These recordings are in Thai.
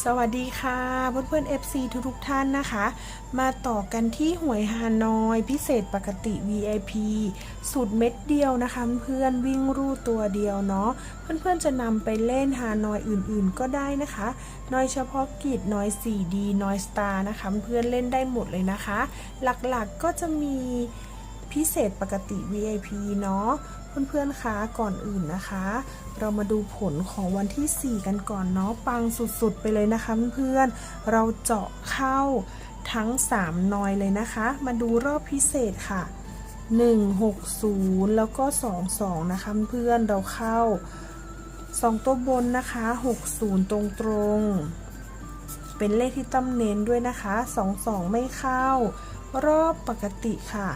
สวัสดีค่ะเพื่อนๆ FC ทุกๆท่านนะคะ มาต่อกันที่หวยฮานอยพิเศษปกติ VIP สูตรเม็ดเดียวนะคะเพื่อนวิ่งรูตัวเดียวเนาะเพื่อนๆจะนำไปเล่นฮานอยอื่นๆก็ได้นะคะน้อยเฉพาะกิจน้อย 4D น้อยสตาร์นะคะเพื่อนเล่นได้หมดเลยนะคะ หลักๆก็จะมี พิเศษปกติ VIP เนาะเพื่อนๆคะก่อนอื่นนะคะ เรามาดูผลของวันที่ 4 กันก่อนเนาะปังสุดๆ ไปเลยนะคะเพื่อนๆเราเจาะเข้าทั้ง 3 นอยเลยนะคะ มาดูรอบพิเศษค่ะ 160 แล้วก็ 22 นะคะเพื่อนเราเข้า 2 ตัวบนนะคะ 60 ตรงๆเป็นเลขที่ตั้มเน้นด้วยนะคะ 22 ไม่เข้ารอบปกติค่ะ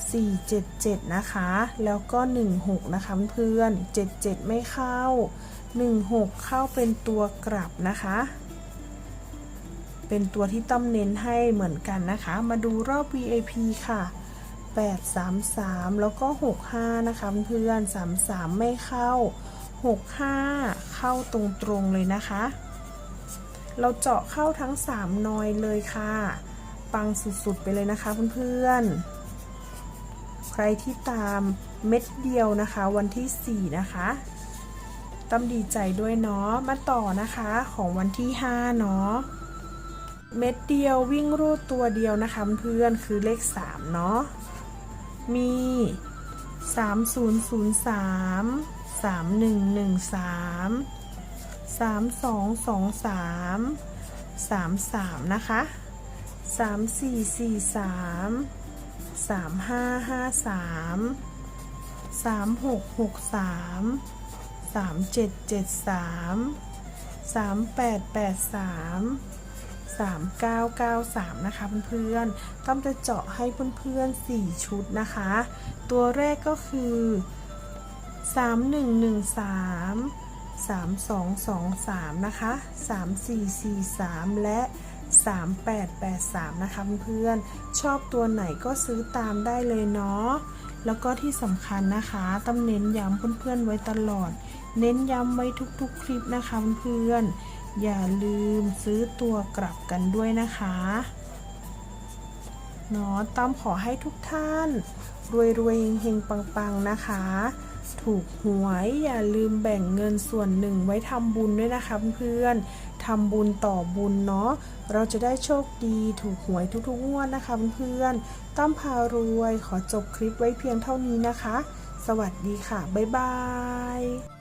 477 นะคะ แล้วก็ 16 นะคะเพื่อน77 ไม่เข้า 16 เข้าเป็นตัวกลับนะคะ เป็นตัวที่ต้อมเน้นให้เหมือนกันนะคะ มาดูรอบ VIP ค่ะ 833 แล้วก็ 65 นะคะเพื่อน33 ไม่เข้า 65 เข้าตรงๆเลยนะคะ เราเจาะเข้าทั้ง 3 นอยเลยค่ะ ปังสุดๆไปเลยนะคะเพื่อนๆ ใครที่ตามเม็ดเดียวนะคะ วันที่ 4 นะคะตั้มดีใจด้วยเนาะมาต่อนะคะของวันที่ 5 เนาะเม็ดเดียววิ่งรูดตัวเดียวนะคะเพื่อนคือเลข 3 เนาะมี 3003 3113 3223 33 นะคะ 3443 3553 3663 3773 3883 3993 นะคะเพื่อนๆ ต้องจะเจาะให้เพื่อนๆ 4 ชุดนะคะ ตัวแรกก็คือ 3113 3223 นะคะ 3443 และ 3883 นะคะเพื่อนๆชอบตัวไหนก็ซื้อตามได้เลยเนาะแล้วก็ที่สำคัญนะคะต้องเน้นย้ำเพื่อนๆไว้ตลอด เน้นย้ำไว้ทุกๆ คลิปนะคะเพื่อนๆอย่าลืมซื้อตัวกลับกันด้วยนะคะเนาะต้อมขอให้ทุกท่าน รวยๆเฮงๆปังๆนะคะ ถูกหวยอย่าลืมแบ่งเงินส่วนหนึ่งไว้ทำบุญด้วยนะคะเพื่อนๆ ทำบุญต่อบุญเนาะเราจะได้โชคดีถูกหวยทุกๆงวดนะคะเพื่อนๆต้อมพารวยขอจบคลิปไว้เพียงเท่านี้นะคะ สวัสดีค่ะ บ๊ายบาย